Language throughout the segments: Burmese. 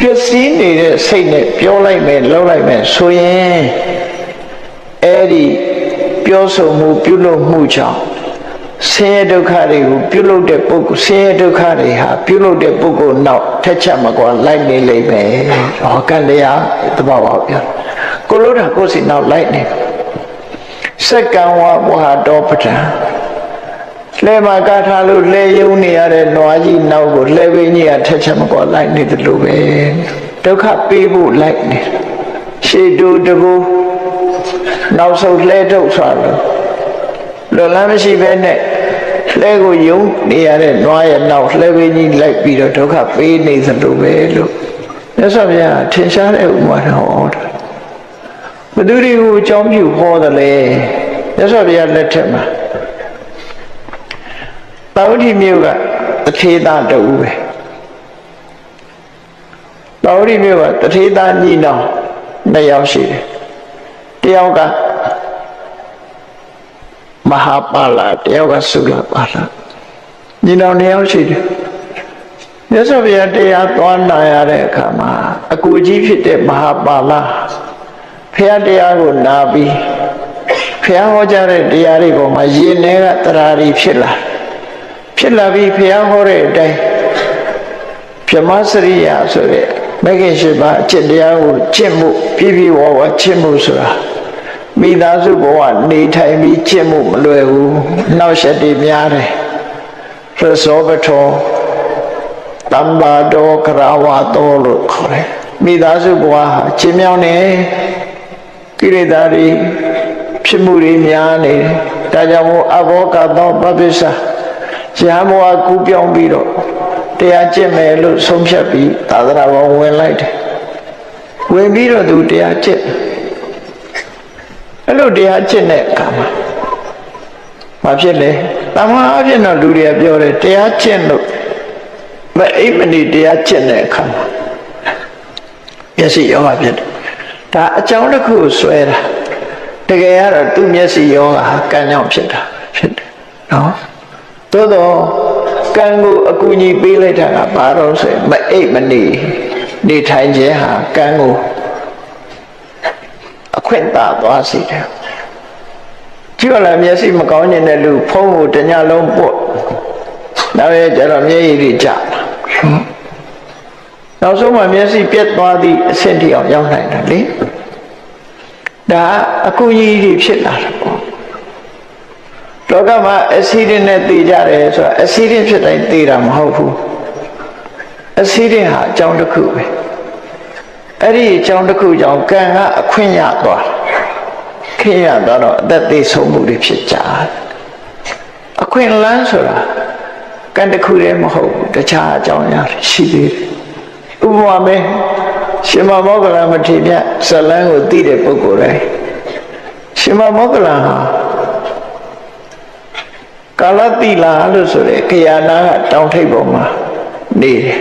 ပျက်စီးနေတဲ့စိတ်နဲ့ပြောလိုက်မယ်လှုပ်လိုက်မယ်ဆိုရင်အဲ့ဒီပြောဆိုမှုပြုလုပ်မှုကြောင့်ဆင်းရဲဒုက္ခတွေကိုပြုလုပ်တဲ့ပုဂ္ဂိုလ်ဆင်းရဲဒုက္ခတွေဟာပြုလုပ်တဲ့ပုဂ္ဂိုလ်နောက်ထက်ချက်မကွာလိုက်နေလိမ့်မယ်။ဟောကံတရားတဘာဝပြောကိုလို့တာကိုယ်စီနောက်လိုက်နေစက္ကံဝဘဝတော်ပဋ္ဌာန်း လဲမှာကားထားလို့လဲယုံနေရတဲ့နွားကြီးနောက်ကိုလဲပင်းကြီးကထက်ချက်မကွာလိုက်နေတယ်လို့ပဲဒုက္ခပေးဖို့လိုက်နေတယ်ရှေတူတကူနောက်ဆုံးလဲထုတ်သွားလို့လွန်လန်းမရှိပဲနဲ့လဲကိုယုံနေရတဲ့နွားရဲ့နောက်လဲပင်းကြီးလိုက်ပြီးတော့ဒုက္ခပေးနေသလိုပဲလို့မြတ်စွာဘုရားထင်ရှားတဲ့ဥပမာတော်ဟောတာဘသူတွေကိုအကြောင်းပြုဟောတယ်လေမြတ်စွာဘုရားလက်ထက်မှာ တာဝတိမြို့ကတထေသားတူပဲတာဝတိမြို့ကတထေသားညီနောင်နှစ်ယောက်ရှိတယ်တယောက်ကမဟာပါလာတယောက်ကသုလပါလာညီနောင်နှစ်ယောက်ရှိတယ်မြတ်စွာဘုရားတရားသွားနာရတဲ့အခါမှာအကူကြီးဖြစ်တဲ့မဟာပါလာဖះတရားကိုနာပြီးဖះဟောကြားတဲ့တရားတွေပေါ်မှာယင်ထဲကတရားတွေဖြစ်လာတယ် ဖြစ်လာပြီးဘုရားဟောတဲ့အတိုင်းပြမစရိယာဆိုတဲ့မဂ္ဂင်ရှိပါအကျင့်တရားကိုကျင့်မှုပြည့်ပြည့်ဝဝကျင့်မှုဆိုတာမိသားစုဘဝနေထိုင်ပြီးကျင့်မှုမလွယ်ဘူးနောက်ဆက်တွေများတယ်ရသောပထောတမ္ပါတော်ကရဝတော်လို့ခေါ်တယ်မိသားစုဘဝဟာကျင့်မြောင်းနေကိရိတာတွေဖြစ်မှုတွေများနေတယ်ဒါကြောင့်မို့အဘောကသောပပိစ္ဆာ ရဟန်းဘဝကူးပြောင်းပြီးတော့တရားကျင့်မယ်လို့ဆုံးဖြတ်ပြီးသာသနာပေါ်ဝင်လိုက်တယ်ဝင်ပြီးတော့သူတရားကျင့်အဲ့လိုတရားကျင့်တဲ့အခါမှာဘာဖြစ်လဲတမန်အဖြစ်တော့လူတွေကပြောတယ်တရားကျင့်လို့မအိပ်မနေတရားကျင့်တဲ့အခါမှာမျက်စိယောဂဖြစ်တယ်ဒါအကြောင်းတစ်ခုကိုဆွဲတာတကယ်ကတော့သူ့မျက်စိယောဂဟာကံကြောင့်ဖြစ်တာဖြစ်တယ်နော် သို့တော့ကံကိုအကူအညီပေးလိုက်တာကဘာတော့ဆိုရင်မအိပ်မနေနေထိုင်ခြင်းဟာကံကိုအခွင့်သာသွားစေတယ်ကြည့်ရလားမျက်စိမကောင်းနေတဲ့လူဖုံးကိုတညလုံးပုတ်နောက်ရဲ့ကျတော့မျက်ရည်တွေကျနောက်ဆုံးမှမျက်စိပြတ်သွားသည့်အဆင့်ထိအောင်ရောက်နိုင်တယ်လေဒါအကူအညီတွေဖြစ်လာတယ်ပေါ့ လောကမှာအဆီဒင်နဲ့တည်ကြတယ်ဆိုတာအဆီဒင်ဖြစ်တိုင်းတည်တာမဟုတ်ဘူးအဆီဒင်ဟာအကြောင်းတစ်ခုပဲအဲ့ဒီအကြောင်းတစ်ခုကြောင့်ကံကအခွင့်ရသွားခင်ရသွားတော့အသက်သေးဆုံးမှုတွေဖြစ်ကြအခွင့်လန်းဆိုတာကံတစ်ခုတည်းမဟုတ်ဘူးတခြားအကြောင်းအရာတွေရှိသေးတယ်ဥပမာမဲရှင်မမောကလမထေရဇလန်းကိုသိတဲ့ပုဂ္ဂိုလ်တိုင်းရှင်မမောကလဟာ ကာလတိလာလို့ဆိုတဲ့ခရာနာကတောင်ထိပ်ပေါ်မှာနေတယ်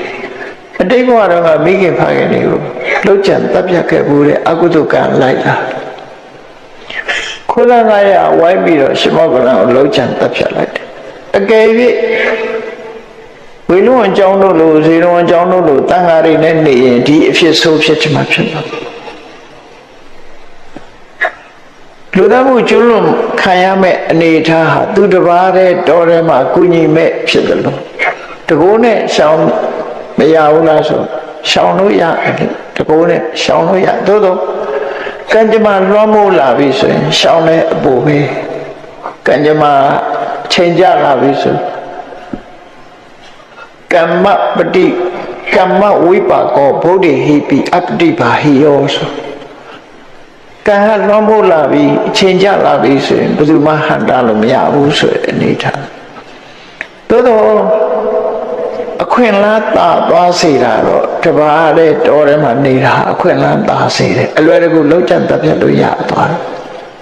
အတိတ်ဘဝတော့ကမိခင်ဖခင်တွေကိုလှုပ်ကြံတပ်ပြတ်ခဲ့ဘူးတဲ့အကုသိုလ်ကံလိုက်တာခုနကရဝိုင်းပြီးတော့ရှင်မောကလန်ကိုလှုပ်ကြံတပ်ပြတ်လိုက်တယ်အကယ်၍ဝေလုံးအကြောင်းတို့လိုဇေရုံအကြောင်းတို့လိုတန်ဃာတွေနဲ့နေရင်ဒီအဖြစ်ဆိုးဖြစ်ချင်မှဖြစ်မှာ လူသားမှုကျွလွန်ခံရမဲ့အနေအထားဟာသူတစ်ပါးတည်းတော်ထဲမှာကုညီမဲ့ဖြစ်တယ်လို့တကိုးနဲ့ရှောင်းမရဘူးလားဆိုရှောင်းလို့ရတယ်တကိုးနဲ့ရှောင်းလို့ရသို့တော့ကံကြမ္မာလွှမ်းမိုးလာပြီဆိုရင်ရှောင်းတဲ့အပူပဲကံကြမ္မာချိန်ကြလာပြီဆိုကမ္မပတိကမ္မဝိပါကောဗုဒ္ဓဟိပိအပတိပါဟိယောဆို ကံကလွှမ်းမိုးလာပြီအချိန်ကြလာပြီဆိုရင်ဘယ်သူမှဟန်တာလို့မရဘူးဆိုတဲ့အနေထားသို့တော့အခွင့်အလမ်းသာသွားစေတာတော့တပါးတဲ့တော်ထဲမှာနေတာအခွင့်အလမ်းသာစေတယ်အလွယ်တကူလောက်ကျန်တတ်ပြတ်လို့ရသွားတယ်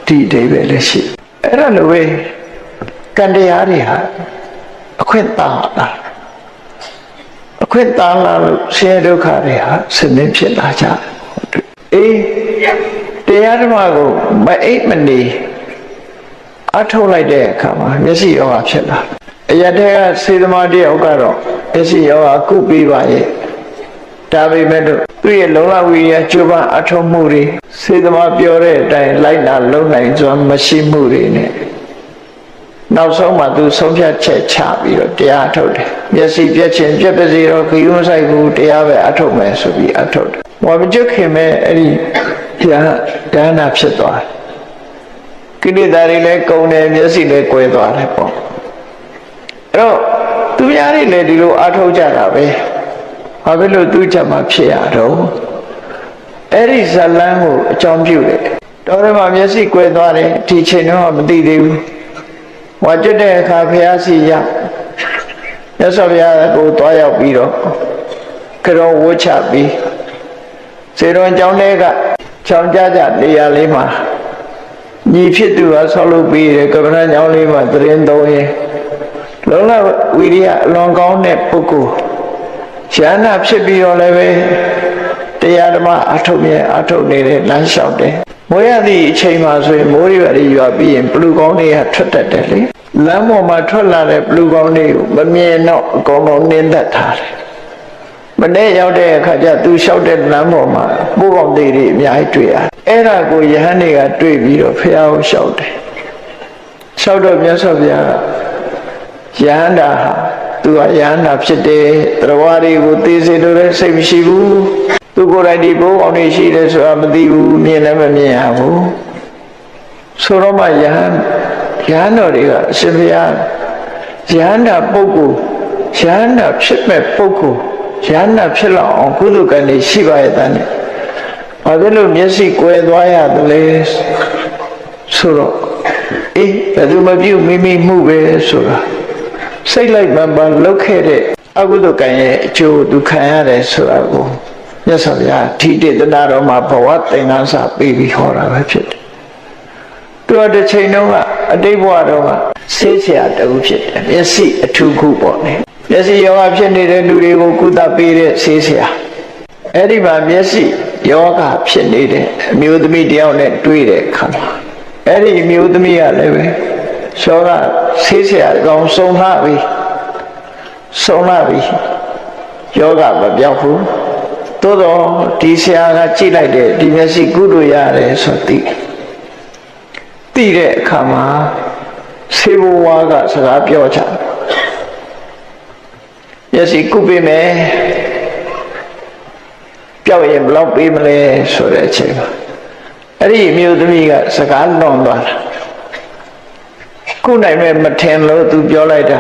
ဒီအဓိပ္ပာယ်လည်းရှိအဲ့ဒါလိုပဲကံတရားတွေဟာအခွင့်သာတာအခွင့်သာလာလို့ဆင်းရဲဒုက္ခတွေဟာဆင်းရဲဖြစ်လာကြတယ်အေး တရားဓမ္မကိုမအိပ်မနေအထုတ်လိုက်တဲ့အခါမှာမျက်စိယောဂဖြစ်လာအရတဲ့ကစေသမားတယောက်ကတော့မျက်စိယောဂကုပြီးပါရဲ့ဒါပေမဲ့လို့သူ့ရဲ့လုံလဝိရိယကြိုးပမ်းအထောက်မှုတွေစေတမပြောတဲ့အတိုင်းလိုက်နာလုံနိုင်စွာမရှိမှုတွေနဲ့နောက်ဆုံးမှသူဆုံးဖြတ်ချက်ချပြီးတော့တရားထုတ်တယ်မျက်စိပြက်ခြင်းပြက်ပါစေတော့ခရုံးဆိုင်ဘူးတရားပဲအထုတ်မယ်ဆိုပြီးအထုတ်တယ်ဝါမကျွတ်ခင်မဲ့အဲ့ဒီ တရားဒါနာဖြစ်သွားတယ်ကိလေသာတွေလည်းကုန်တယ်မျက်စိလည်းကွယ်သွားတယ်ပေါ့အဲ့တော့သူများတွေလည်းဒီလိုအထုတ်ကြတာပဲဘာဖြစ်လို့သူချက်မှဖြစ်ရတော့အဲ့ဒီဇလန်းကိုအကြောင်းပြုတယ်တော်ရမမျက်စိကွယ်သွားတယ်ဒီချိန်တော့မသိသေးဘူးဝါကျွတ်တဲ့အခါဖះစီရောက်မြတ်စွာဘုရားကိုတွားရောက်ပြီးတော့ကြောဝှချပြီးစေတော်ကျောင်းထဲက ချောင်းကြကြနေရာလေးမှာညီဖြစ်သူကဆောက်လုပ်ပြီးတယ်ကပ္ပဏကျောင်းလေးမှာသရင်သုံးရင်လုံးလဝီရိယအလွန်ကောင်းတဲ့ပုဂ္ဂိုလ်ဉာဏ်နာဖြစ်ပြီးတော့လည်းပဲတရားဓမ္မအထုတ်မြဲအထုတ်နေတဲ့လမ်းလျှောက်တယ်မိုးရသည့်အချိန်မှာဆိုရင်မိုးရွာတွေရွာပြီးရင်ဘလူကောင်းတွေကထွက်တတ်တယ်လေလမ်းပေါ်မှာထွက်လာတဲ့ဘလူကောင်းတွေကိုမမြင်တော့အကုန်လုံးနင်းသက်ထားတယ် မနေ့ရောက်တဲ့အခါကျသူလျှောက်တဲ့လမ်းပေါ်မှာပိုးကောင်သေးတွေအများကြီးတွေ့ရတယ်အဲ့ဒါကိုယဟန်တွေကတွေ့ပြီးတော့ဖះကိုလျှောက်တယ်လျှောက်တော့မြတ်စွာဘုရားယဟန္တာဟာသူကယဟန္တာဖြစ်တယ်တရားတွေကိုသိစေလို့လည်းစိတ်မရှိဘူးသူကိုယ်တိုင်ဒီဘုံအောင်နေရှိတယ်ဆိုတာမသိဘူးမြင်လည်းမမြင်ရဘူးဆိုတော့မှယဟန်ယဟန်တော်တွေကအရှင်ဘုရားယဟန္တာပုဂ္ဂိုလ်ယဟန္တာဖြစ်မဲ့ပုဂ္ဂိုလ် ယဟန္တာဖြစ်လောက်အောင်ကုသကံတွေရှိပါရဲ့တန်းနဲ့ဘာဖြစ်လို့မျက်စိကွယ်သွားရတယ်လဲဆိုတော့အေးဘယ်သူမပြုတ်မိမိမှုပဲဆိုတာစိတ်လိုက်မှန်ပါလောက်ခဲ့တဲ့အကုသကံရဲ့အကျိုးသူခံရတယ်ဆိုတာကိုမြတ်စွာဘုရားထိတိတနာတော်မှာဘဝသင်္ကန်းစာပေးပြီးဟောတာပဲဖြစ်တယ်သူကတစ်ချိန်တုန်းကအတိတ်ဘဝတုန်းကဆေးဆရာတူဖြစ်တယ်မျက်စိအထူးခုပေါ့လေ မျက်စိယောဂဖြစ်နေတဲ့လူတွေကိုကုသပေးတဲ့ဆေးဆရာအဲ့ဒီမှာမျက်စိယောဂဖြစ်နေတဲ့အမျိုးသမီးတယောက်နဲ့တွေ့တဲ့အခါမှာအဲ့ဒီအမျိုးသမီးကလည်းပဲရှောကဆေးဆရာကောင်စုံလာပြီစုံလာပြီယောဂမပြောက်ဘူးသို့တော့ဒီဆရာကကြည့်လိုက်တယ်ဒီမျက်စိကုလို့ရတယ်ဆိုသိသိတဲ့အခါမှာဆေးဘဝကစကားပြောချ မျက်စိကုပေးမယ်ပြောက်ရင်ဘယ်လောက်ပေးမလဲဆိုတဲ့အချိန်မှာအဲ့ဒီအမျိုးသမီးကစကားလွန်သွားတာကုနိုင်မဲ့မထင်လို့သူပြောလိုက်တာ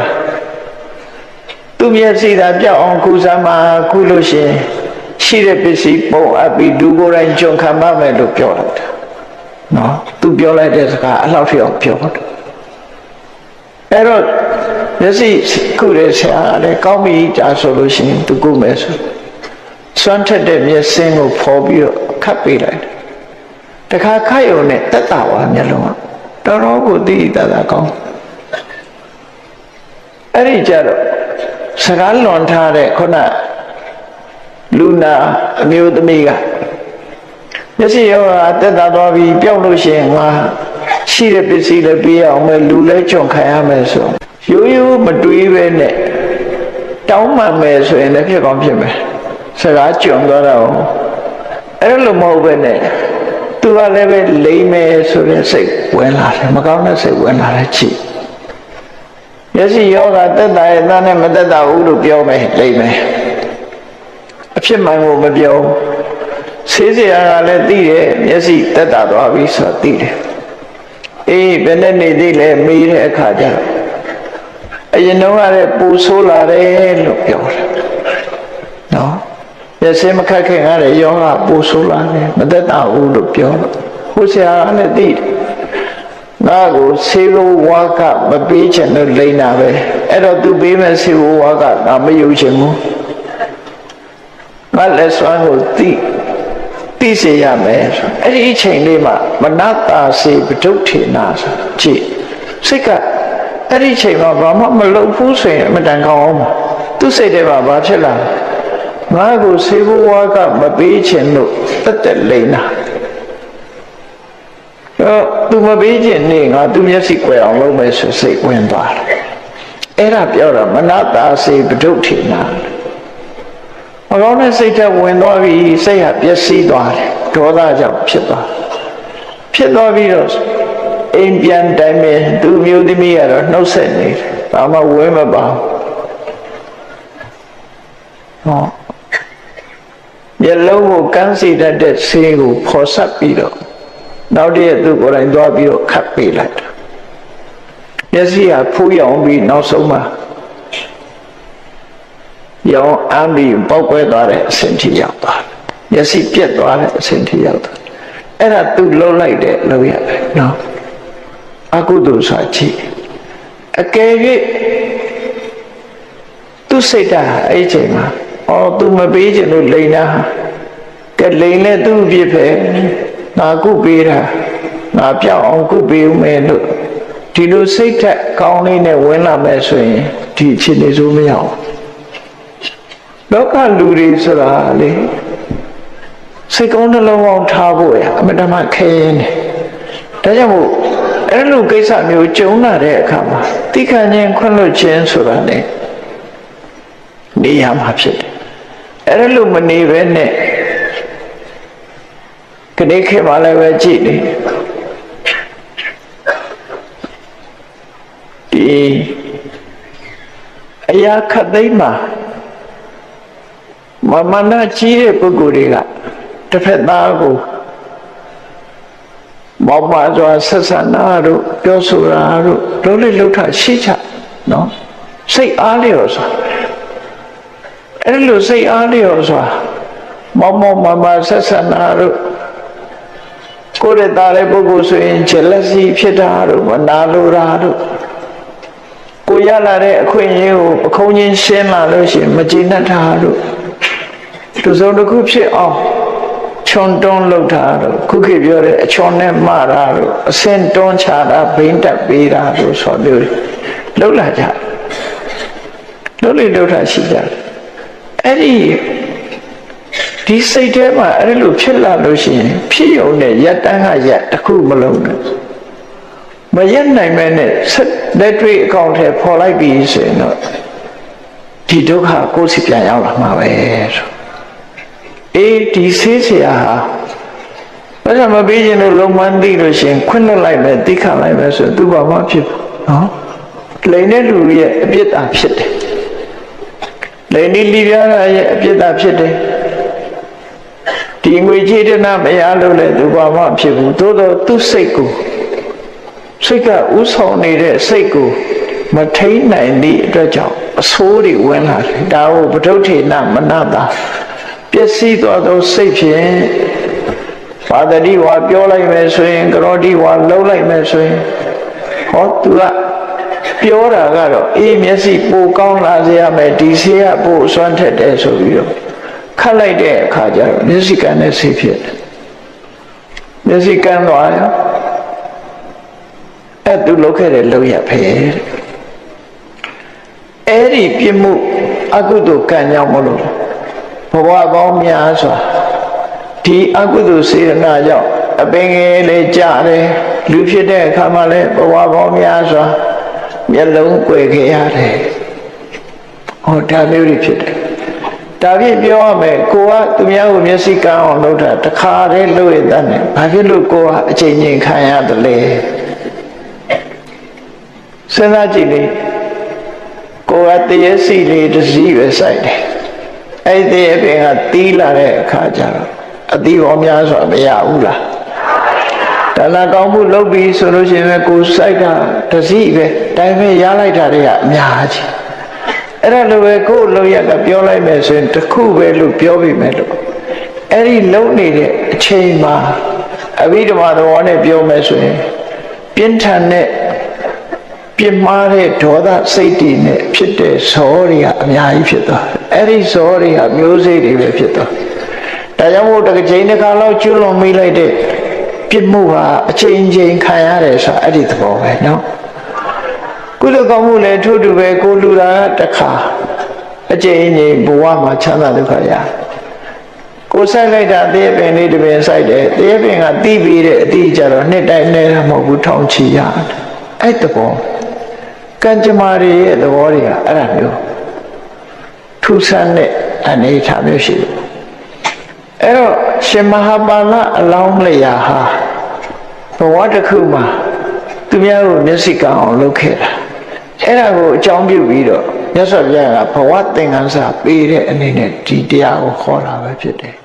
သူမျက်စိသာပြောက်အောင်ကုစားမှာကုလို့ရှိရင်ရှိတဲ့ပစ္စည်းပုံအပ်ပြီးလူကိုယ်တိုင်ကြုံခံပါမယ်လို့ပြောလိုက်တာနော်သူပြောလိုက်တဲ့စကားအလောက်ထိအောင်ပြောတယ်အဲ့တော့ မျက်စိကုတဲ့ဆရာကလည်းကောင်းပြီကြာဆိုလို့ရှိရင်သူကုမယ်ဆိုစွမ်းထက်တဲ့မျက်စင်းကိုဖော်ပြီးတော့ခတ်ပေးလိုက်တယ်တခါခတ်ရုံနဲ့တက်တာဝါမျက်လုံးကတော်တော်ကိုသိတတ်တာကောင်းအဲ့ဒီကြတော့စကားလွန်ထားတဲ့ခုနလူနာအမျိုးသမီးကမျက်စိရောတက်တာသွားပြီးပြောက်လို့ရှိရင်ငါရှိတဲ့ပစ္စည်းလည်းပေးအောင်မယ်လူလည်းကြုံခံရမယ်ဆို ရိုးရိုးမတွေးပဲနဲ့တောင်းမှန်မယ်ဆိုရင်လည်းဖြစ်ကောင်းဖြစ်မယ်စကားကြုံသွားတော့အဲ့လိုမဟုတ်ပဲနဲ့သူကလည်းပဲလိမ့်မယ်ဆိုတဲ့စိတ်ဝင်လာတယ်မကောင်းတဲ့စိတ်ဝင်လာတဲ့ချိမျက်စိယောဂတက်တာရဲ့သားနဲ့မတက်တာဘူးလို့ပြောမယ်လိမ့်မယ်အဖြစ်မှန်ကိုမပြောဆေးစရာကလည်းသိတယ်မျက်စိတက်တာသွားပြီဆိုတော့သိတယ်အေးဘယ်နဲ့နေသေးလဲမေးတဲ့အခါကျတော့ အရင်တော့ကလည်းပူဆိုးလာတယ်လို့ပြောတယ်နော်မျက်စိမခက်ခင်ကလည်းယောဂပူဆိုးလာတယ်မသက်တာဘူးလို့ပြောတော့ဟိုဆရာကလည်းသိတယ်ငါကိုဆေးလိုဝါကမပေးချင်လို့လိမ့်တာပဲအဲ့တော့သူပေးမဲ့ဆေးလိုဝါကငါမယူချင်ဘူးငါလက်စွမ်းကိုသိသိစေရမယ်ဆိုအဲ့ဒီအချိန်လေးမှာမနတာစေပဒုဋ္ဌေနာဆိုကြည့်စိတ်က အဲ့ဒီအချိန်မှာဘာမှမလုပ်ဘူးဆိုရင်အမတန်ကောင်းအောင်သူစိတ်ထဲမှာဘာဖြစ်လာငါကိုစေဘဝကမပေးချင်လို့တက်တက်လိမ့်တာတော့သူမပေးချင်နေငါသူမျက်စိကွယ်အောင်လုပ်မယ်ဆိုစိတ်ဝင်သွားတယ်အဲ့ဒါပြောတာမနတာစေပဒုဋ္ဌေနာမကောင်းတဲ့စိတ်ဓာတ်ဝင်သွားပြီစိတ်ဟာပျက်စီးသွားတယ်ဒေါသကြောင့်ဖြစ်သွားဖြစ်သွားပြီးတော့ အိမ်ပြန်တိုင်းပဲသူ့မျိုးသမီးကတော့နှုတ်ဆက်နေတယ်ဘာမှဝဲမပါဟောမျက်လုံးကိုကန်းစီတတ်တဲ့ဆေးကိုဖော်ဆက်ပြီးတော့နောက်တည့်သူကိုယ်တိုင်သွားပြီးတော့ခတ်ပေးလိုက်တာမျက်စိကဖူးရောင်ပြီးနောက်ဆုံးမှာရောင်အမ်းပြီးပေါက်ကွဲသွားတဲ့အဆင့်ထိရောက်သွားတယ်မျက်စိပြက်သွားတဲ့အဆင့်ထိရောက်သွားအဲ့ဒါသူလှုပ်လိုက်တဲ့လှုပ်ရတယ်နော် အကုသိုလ်ဆိုချီအကယ်၍သူစိတ်ဓာတ်အဲ့ဒီချိန်မှာအော်သူမပေးချင်လို့လိန်တာကဲလိန်လဲသူ့အဖြစ်ပဲငါကုပေးတာငါပြောက်အောင်ကုပေးဦးမယ်လို့ဒီလိုစိတ်ဓာတ်ကောင်းလေးနဲ့ဝင်လာမယ်ဆိုရင်ဒီအခြေအနေဆိုမရအောင်လောကလူတွေဆိုတာလေစိတ်ကောင်းနှလုံးကောင်းထားဖို့ရအမတမခဲရင်တယ်ဒါကြောင့်မို့ အဲ့လိုကိစ္စမျိုးကြုံလာတဲ့အခါမှာတိခဏချင်းခွင့်လွှတ်ခြင်းဆိုတာ ਨੇ နေရမှာဖြစ်တယ်အဲ့လိုမနေပဲနဲ့ခဏခေတ်မှလည်းပဲကြည့်နေဒီအရာခတ်သိမ်းမှာမမနာကြီးတဲ့ပုဂ္ဂိုလ်တွေကတစ်ဖက်သားကို မောပါစွာဆက်ဆံတာတို့ပြောဆိုတာတို့လုံးလေးလှုပ်ထရှိချနော်စိတ်အားလျော်စွာအဲ့လိုစိတ်အားလျော်စွာမောမောမမဆက်ဆံတာတို့ကိုယ်ရဲ့သားတဲ့ပုဂ္ဂိုလ်ဆိုရင် jealousy ဖြစ်တာတို့မနာလိုတာတို့ကိုရလာတဲ့အခွင့်အရေးကိုပခုံးချင်းရှင်းလာလို့ရှိရင်မကျေနပ်တာတို့သူစုံတစ်ခုဖြစ်အောင် ချွန်တွန်းလောက်တာတို့ခုခေတ်ပြောတဲ့အချွန်နဲ့မတာတို့အစင်တွန်းချတာဘိန်းတက်ပေးတာတို့ဆိုမျိုးလောက်လာကြလောက်လေလောက်တာရှိကြတယ်အဲ့ဒီဒီစိတ်ထဲမှာအဲ့လိုဖြစ်လာလို့ရှိရင်ဖြစ်ရုံနဲ့ရက်တန်းကရက်တစ်ခုမလုံးနဲ့မရက်နိုင်မဲနဲ့လက်တွေ့အကောင့်ထဲပေါ်လိုက်ပြီဆိုရင်တော့ဒီဒုက္ခကိုယ်စီပြန်ရောက်လာမှာပဲဆို အေးဒီဆေးဆရာဟာဘာမှမပေးခြင်းလို့လုံးဝသိလို့ရှိရင်ခွင့်လွှတ်လိုက်မယ်သိခံလိုက်မယ်ဆိုရင်သူ့ဘာမှဖြစ်နော်လိန်တဲ့လူရဲ့အပြစ်တာဖြစ်တယ်လိန်ဒီလီပြားရဲ့အပြစ်တာဖြစ်တယ်ဒီငွေကြေးတနာမရလို့လည်းသူဘာမှဖြစ်ဘူးသို့တော့သူ့စိတ်ကိုစိတ်ကဥဆောင်နေတဲ့စိတ်ကိုမထိန်နိုင်သည့်အတွက်ကြောင့်အဆိုးတွေဝင်လာတယ်ဒါကိုပဋုထေနမနတာ ပျက်စီးသွားသောစိတ်ဖြင့်ပါတတိဝါပြောလိုက်မယ်ဆိုရင်ကရောတိဝါလှုပ်လိုက်မယ်ဆိုရင်ဟောသူကပြောတာကတော့အေးမျက်စိပိုကောင်းလာစေရမယ်ဒီဆေးကပိုအစွမ်းထက်တယ်ဆိုပြီးတော့ခတ်လိုက်တဲ့အခါကျတော့မျက်စိကန်းနဲ့ဆေးဖြစ်တယ်မျက်စိကန်းသွားရောအဲ့သူလုပ်ခဲ့တဲ့လုပ်ရဖဲအဲ့ဒီပြစ်မှုအကုသိုလ်ကံကြောင့်မလို့ ဘဝပေါင်းများစွာဒီအကုသိုလ်စေရနာကြောင့်အပင်ငယ်လေးကြတယ်လူဖြစ်တဲ့အခါမှာလည်းဘဝပေါင်းများစွာမျက်လုံးကွယ်ခဲ့ရတယ်ဟောဒါမျိုးတွေဖြစ်တယ်ဒါဖြင့်ပြောရမယ်ကိုကသူများကိုမျက်စိကန်းအောင်လုပ်တာတခါတည်းလုပ်ရတဲ့နဲ့ဘာဖြစ်လို့ကိုကအချိန်ချင်းခံရတယ်လဲစဉ်းစားကြည့်လေကိုကတရေစီလေးတစ်စီးပဲစိုက်တယ် အဲ့ဒီအပြင်ကတီးလာတဲ့အခါကျတော့အသီးပေါ်များစွာမရဘူးလားဒါလာကောင်းမှုလုပ်ပြီးဆိုလို့ရှိရင်ကိုစိုက်တာတစ်စီးပဲတိုင်းပဲရလိုက်တာတွေကအများကြီးအဲ့ဒါလိုပဲကိုယ်လုံရကပြောလိုက်မယ်ဆိုရင်တစ်ခုပဲလို့ပြောပြီးမယ်လို့အဲ့ဒီလုံနေတဲ့အချိန်မှာအဘိဓမ္မာသဘောနဲ့ပြောမယ်ဆိုရင်ပြင်းထန်တဲ့ ပြင်းမာတဲ့ဒေါသစိတ်တွေနဲ့ဖြစ်တဲ့ဇောတွေကအများကြီးဖြစ်သွားတယ်အဲ့ဒီဇောတွေကမျိုးစိတ်တွေပဲဖြစ်သွားဒါကြောင့်မို့တစ်ချိန်တစ်ခါလောက်ကျွလွန်မိလိုက်တဲ့ပြစ်မှုဟာအချိန်ချင်းခံရတယ်ဆိုတာအဲ့ဒီသဘောပဲเนาะကုလကောင်းမှုလည်းထို့တူပဲကိုလူတာတစ်ခါအချိန်ချင်းဘဝမှာချမ်းသာဒုက္ခရကိုဆိုင်လိုက်တာတေးပင်လေးတစ်ပင်ဆိုင်တယ်တေးပင်ကတီးပြီးတဲ့အတီးကြတော့နှစ်တိုင်းနေတာမဟုတ်ဘူးထောင်ချီရတယ်အဲ့တဘော ကံကြမ္မာတွေရဲ့သဘောတွေကအဲ့ဒါမျိုးထူဆန်းတဲ့အအနေအထားမျိုးရှိတယ်အဲ့တော့ရှင်မဟာပါဠအလောင်းလျာဟာဘဝတစ်ခုမှာသူများကိုမျက်စိကအောင်လုပ်ခဲ့တာအဲ့ဒါကိုအကြောင်းပြုပြီးတော့မြတ်စွာဘုရားကဘဝသင်္ကန်းစာပေးတဲ့အနေနဲ့ဒီတရားကိုခေါ်တာပဲဖြစ်တယ်